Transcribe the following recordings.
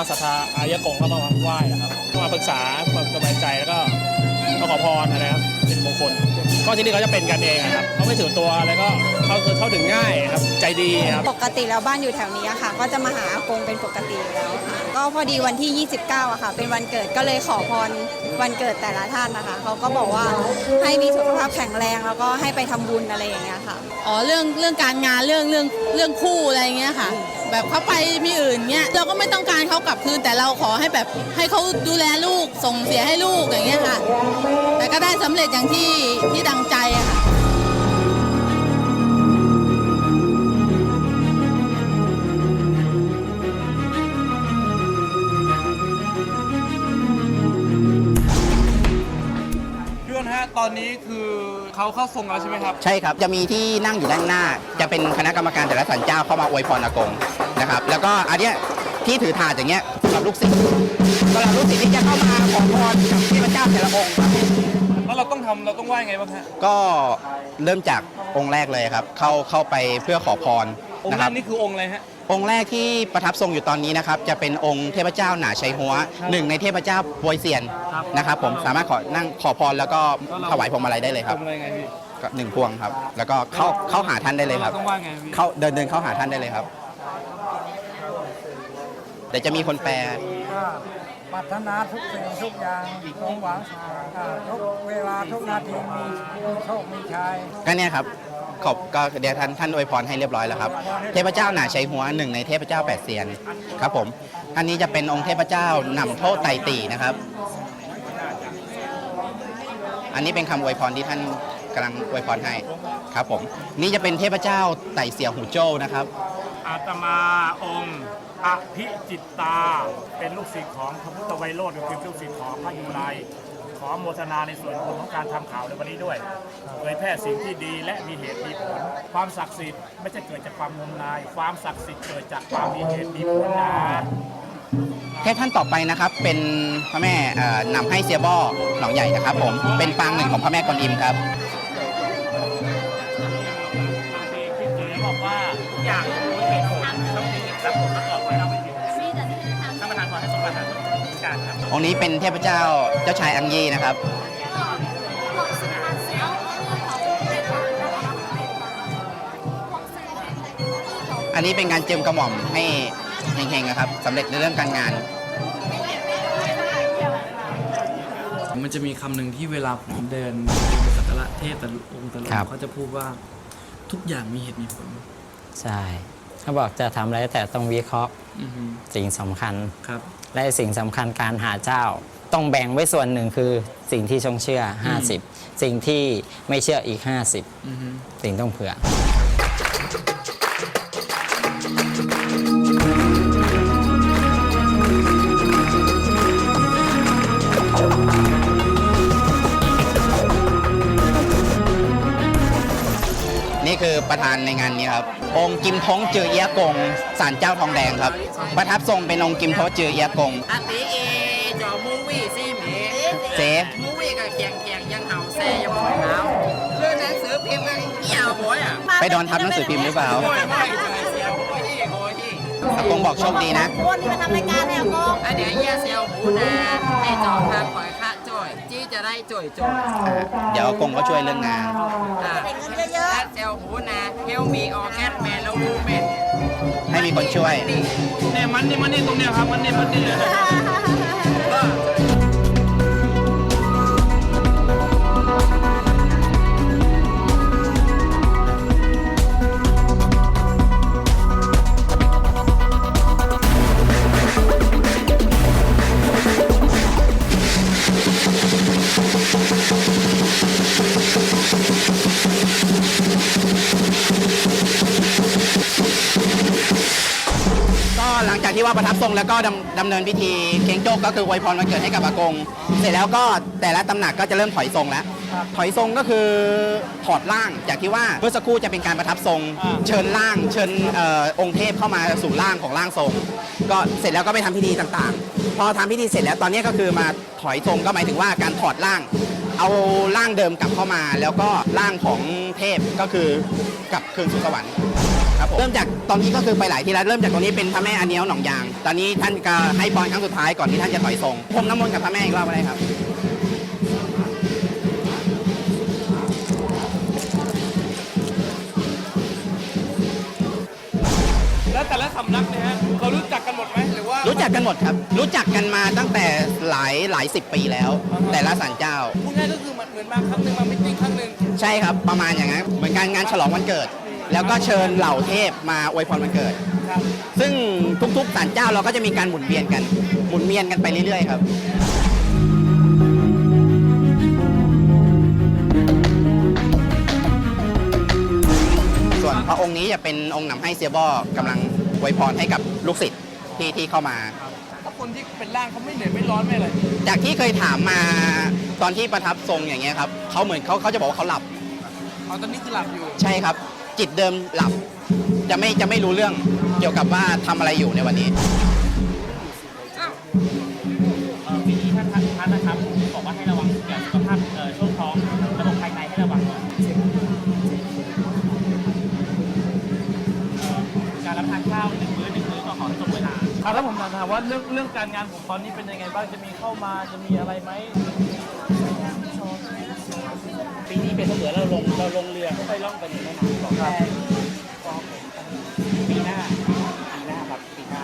มาศรัทธาอายะกงก็มาไหว้นะครับก็มาปรึกษาความสบายใจแล้วก็มาขอพรนะครับเป็นมงคล ก็ที่นี่เขาจะเป็นกันเองนะครับเขาไม่ถือตัวแล้วก็เขาคือเข้าถึงง่ายครับใจดีครับปกติแล้วบ้านอยู่แถวนี้ค่ะ ก็จะมาหาอากงเป็นปกติอยู่แล้วค่ะก็พอดีวันที่ 29อะค่ะ เป็นวันเกิดก็เลยขอพร วันเกิดแต่ละท่านนะคะเขาก็บอกว่าให้มีสุขภาพแข็งแรงแล้วก็ให้ไปทำบุญอะไรอย่างเงี้ยค่ะ อ๋อเรื่องเรื่องการงานเรื่องเรื่องเรื่องคู่อะไรเงี้ยค่ะ แบบเขาไปมีอื่นเงี้ยเราก็ไม่ต้องการเขากลับคืนแต่เราขอให้แบบให้เขาดูแลลูกส่งเสียให้ลูกอย่างเงี้ยค่ะ แต่ก็ได้สำเร็จอย่างที่ที่ดังใจอะค่ะ ตอนนี้คือเขาเข้าทรงแล้วใช่ไหมครับ ใช่ครับ จะมีที่นั่งอยู่ด้านหน้า จะเป็นคณะกรรมการแต่ละสันเจ้าเข้ามาอวยพรอากงนะครับ แล้วก็อันเนี้ยที่ถือถาดอย่างเงี้ยสำหรับลูกศิษย์สำหรับลูกศิษย์ที่จะเข้ามาขอพรกับเทพเจ้าแต่ละองค์ครับ แล้วเราต้องทำเราต้องไหว้ไงบ้างฮะก็เริ่มจากองค์แรกเลยครับ เข้าเข้าไปเพื่อขอพรองค์นะคแรรักบ นี่คือองค์อะไรฮะ องค์แรกที่ประทับทรงอยู่ตอนนี้นะครับจะเป็นองค์เทพเจ้าหนาชัยหัวหนึ่งในเทพเจ้าปวยเซียนครับนะครับ ผมสามารถขอนั่งขอพรแล้วก็ถวายพวงมาลัยได้เลยครับทำอะไรไงพี่ก็หนึ่งพวงครับ แล้วก็เข้าเข้าหาท่านได้เลยครับเราต้องไหว้ไงพี่เข้าเดินเดินเข้าหาท่านได้เลยครับเดี๋ยวจะมีคนแปล ก็ปรารถนาทุกสิ่งทุกอย่างสมหวังอ่าทุกเวลาทุกนาทีมีโชคมีชัยก็เนี่ยครับ ขอบก็เดี๋ยวท่านท่านอวยพรให้เรียบร้อยแล้วครับเทพเจ้าหนาชัยหัวหนึ่งในเทพเจ้าแปดเซียนครับผมอันนี้จะเป็นองค์เทพเจ้านำโทษไตตีนะครับ อันนี้เป็นคำอวยพรที่ท่านกำลังอวยพรให้ครับผมนี่จะเป็นเทพเจ้าไต่เสียหูโจ้นะครับ อาตมาองค์อภิจิตตา เป็นลูกศิษย์ของพระพุทธไวยโรจน์เป็นลูกศิษย์ของพระยูไร ขอโมทนาในส่วนบุญของการทำข่าวในวันนี้ด้วยเผยแพร่สิ่งที่ดีและมีเหตุมีผล ความศักดิ์สิทธิ์ไม่ใช่เกิดจากความงมงาย ความศักดิ์สิทธิ์เกิดจากความมีเหตุมีผลนะเทพท่านต่อไปนะครับเป็นพระแม่เอ่อนำให้เซียบ้อหนองใหญ่นะครับผมเป็นปางหนึ่งของพระแม่กวนอิมครับพี่เก๋บอกว่าอยากรู้เหตุผลต้องมีเหตุผลประกอบไว้เราไปถึงท่านประธานขอให้สมบัติ การครับองค์นี้เป็นเทพเจ้าเจ้าชายอังยีนะครับ อันนี้เป็นการเจิมกระหม่อมให้เฮงๆนะครับสำเร็จในเรื่องการงาน มันจะมีคำหนึ่งที่เวลาผมเดินสักการะเทพแต่ละองค์แต่ละอครังบค์เขาจะพูดว่าทุกอย่างมีเหตุมีผล ใช่ เขาบอกจะทำอะไรแต่ต้องวิเคราะห์อือฮึสิ่งสำคัญ ครับและสิ่งสำคัญการหาเจ้า ต้องแบ่งไว้ส่วนหนึ่งคือสิ่งที่ชงเชื่อ 50 สิ่งที่ไม่เชื่ออีกอือฮึ50สิ่งต้องเผื่อ นี่คือประธานในงานนี้ครับ องค์กิมท้องเจือเอียกงสาลเจ้าทองแดงครับ ประทับทรงเป็นองค์กิมท้องเจือเอียกงอันตีเอจอมูวี่ซีเมเจมูวี่กับเคีงแข่งยังเห่าแซ่ยังหัวเห่าเรื่องหนังสือพิมพ์กันเหี่ยวหัวอะไปดอนทับหนังสือพิมพ์หรือเปล่าอากงบอกโชคดีนะวันนี้มาทำรายการแนวกงอันเดียเยี่ยเซีลหมูนาให้จอมทางปล่อยค่า จ่อยจี้จะได้จ่อยจ่อยเดี๋ยวอากงก็ช่วยเรื่องงาน อ่าถ้าเซลหูนะเฮลมีออแกนแมนแล้วรู้แมนให้มีคนช่วย เนี่ยมันนี่มันนี่ตรงเนี้ยครับมันนี่มันนี่ก็ จากที่ว่าประทับทรงแล้วก็ดำดำเนินพิธีเค้งโจกก็คืออวยพรวันเกิดให้กับอากง เสร็จแล้วก็แต่ละตำหนักก็จะเริ่มถอยทรงแล้ว ถอยทรงก็คือถอดร่างจากที่ว่าเมื่อสักครู่จะเป็นการประทับทรง เชิญร่างเชิญเออองค์เทพเข้ามาสู่ร่างของร่างทรง ก็เสร็จแล้วก็ไปทำพิธีต่างๆ พอทำพิธีเสร็จแล้วตอนนี้ก็คือมาถอยทรงก็หมายถึงว่าการถอดร่าง เอาร่างเดิมกลับเข้ามา แล้วก็ร่างของเทพก็คือกลับคืนสู่สวรรค์ ครับผม เริ่มจากตอนนี้ก็คือไปหลายที่แล้วเริ่มจากตรงนี้เป็นพระแม่อันเนียวหนองยาง ตอนนี้ท่านก็ให้พรครั้งสุดท้ายก่อนที่ท่านจะถอยทรงพรมน้ำมนต์กับพระแม่อีกรอบก็ได้ครับ แล้วแต่ละสำนักเนี่ยฮะเขารู้จักกันหมดไหมหรือว่ารู้จักกันหมดครับ รู้จักกันมาตั้งแต่หลายหลายสิบปีแล้ว แต่ละศาลเจ้า พูดง่ายก็คือมันเหมือนมาครั้งหนึ่งมามิทติ้งครั้งหนึ่งใช่ครับประมาณอย่างนั้นเหมือนการงานฉลองวันเกิด แล้วก็เชิญเหล่าเทพมาอวยพรวันเกิด ครับซึ่งทุกๆศาลเจ้าเราก็จะมีการหมุนเวียนกัน หมุนเวียนกันไปเรื่อยๆครับ ส่วนพระองค์นี้จะเป็นองค์นำให้เซียบอกำลังอวยพรให้กับลูกศิษย์ที่ที่เข้ามา ถ้าคนที่เป็นร่างเขาไม่เหนื่อยไม่ร้อนไม่อะไรจากที่เคยถามมาตอนที่ประทับทรงอย่างเงี้ยครับเขาเหมือนเขาเขาจะบอกว่าเขาหลับอ๋อตอนนี้คือหลับอยู่ ใช่ครับ จิตเดิมหลับ จะไม่จะไม่รู้เรื่องเกี่ยวกับว่าทำอะไรอยู่ในวันนี้ปีนี้ท่านท่านนะครับบอกว่าให้ระวังเกี่ยวกับสุขภาพเอ่อช่วงท้องระบบภายในให้ระวังหน่อยเอ่อการรับทานข้าวหนึ่งมื้อหนึ่งมื้อก็ขอให้ตรงเวลา อะแล้วผมถามว่าเรื่องเรื่องการงานผมตอนนี้เป็นยังไงบ้างจะมีเข้ามาจะมีอะไรไหม ปีนี้เป็นเสมือนเราลงเราลงเรือค่อยๆล่องไปในแม่น้ำก่อนแค่ก็ปีหน้าปีหน้าครับปีหน้า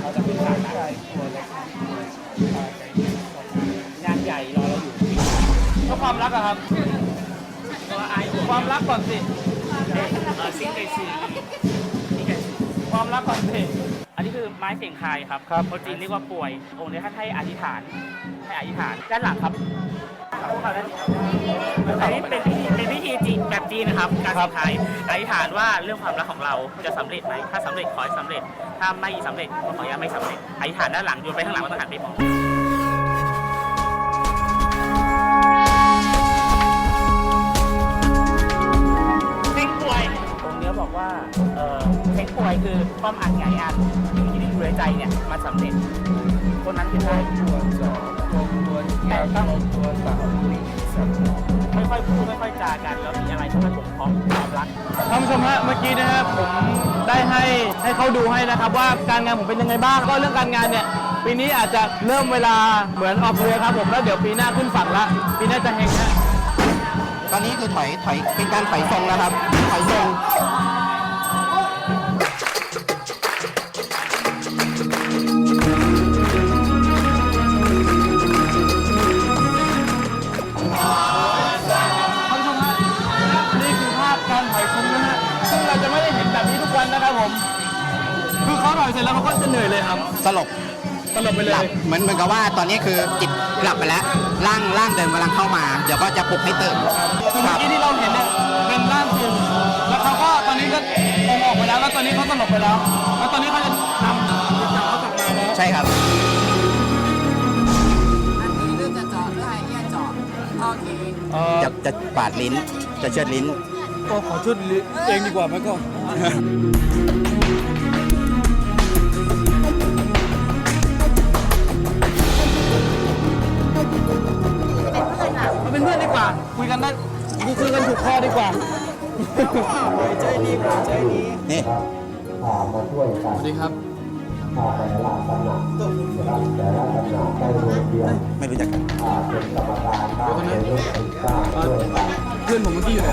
เราจะขึ้นฝั่งนะตัวเล็กงานใหญ่รอเราอยู่ก็ความรักอะครับตัวไอความรักก่อนสิเออซิงเกซีซิงเกซีความรักก่อนสิ อันนี้คือไม้เสียงทายครับครับคนจีนเรียกว่าป่วย องค์นี้ท่านให้อธิษฐาน ให้อธิษฐาน ด้านหลังครับอันนี้เป็นพิธีเป็นพิธีจีนแบบจีนนะครับการเสียงทายอธิษฐานว่าเรื่องความรักของเราจะสำเร็จไหมถ้าสำเร็จขอให้สำเร็จ ถ้าไม่สำเร็จก็ขออย่าไม่สำเร็จอธิษฐานด้านหลังโยนไปข้างหลังก็ต้องหันไปมอง วยคือความอัดไงอันสิ่งที่อยู่ในใจเนี่ยมันสำเร็จ คนนั้นคือได้ตัวสองตัวแต่ต้องตัวสามค่อยๆพูดค่อยๆจากันแล้วมีอะไรที่มันบ่งเพาะความรัก ท่านผู้ชมฮะเมื่อกี้นะครับผมได้ให้ให้เขาดูให้นะครับ ว่าการงานผมเป็นยังไงบ้างก็เรื่องการงานเนี่ยปีนี้อาจจะเริ่มเวลาเหมือนออกเรือครับผมแล้วเดี๋ยวปีหน้าขึ้นฝั่งละปีหน้าจะเฮงฮะ ตอนนี้คือถอยถอยเป็นการถอยทรงแล้วครับ เลยครับสลบตลบไปเลหลับย เหมือนเหมือนกับว่าตอนนี้คือจิตหลับไปแล้วร่างร่างเดิมกำลังเข้ามา เดี๋ยวก็จะปลุกให้ตื่นคือเมื่อกี้ที่เราเห็นเนี่ยเป็นร่างจริงแล้วเขาก็ตอนนี้ก็องค์ออกไปแล้วแล้วตอนนี้เขาสลบไปแล้ว แล้วตอนนี้เขาจะนำจิตใจเขากลับมาแล้วใช่ครับ อันนี้เรื่องจะเจาะเรื่องไอ้เนี่ยเจาะโอเคเอ่อจะจะปาดลิ้น จะเชือดลิ้น ก็ขอชุดเองดีกว่าไหมก็ ว่าคุยกันได้คุยกันถูกคอดีกว่านี่สวัสดีครับไม่รู้จักกันเดี๋ยวคนนั้นเอ่อเพื่อนผมเมื่อกี้อยู่ไหน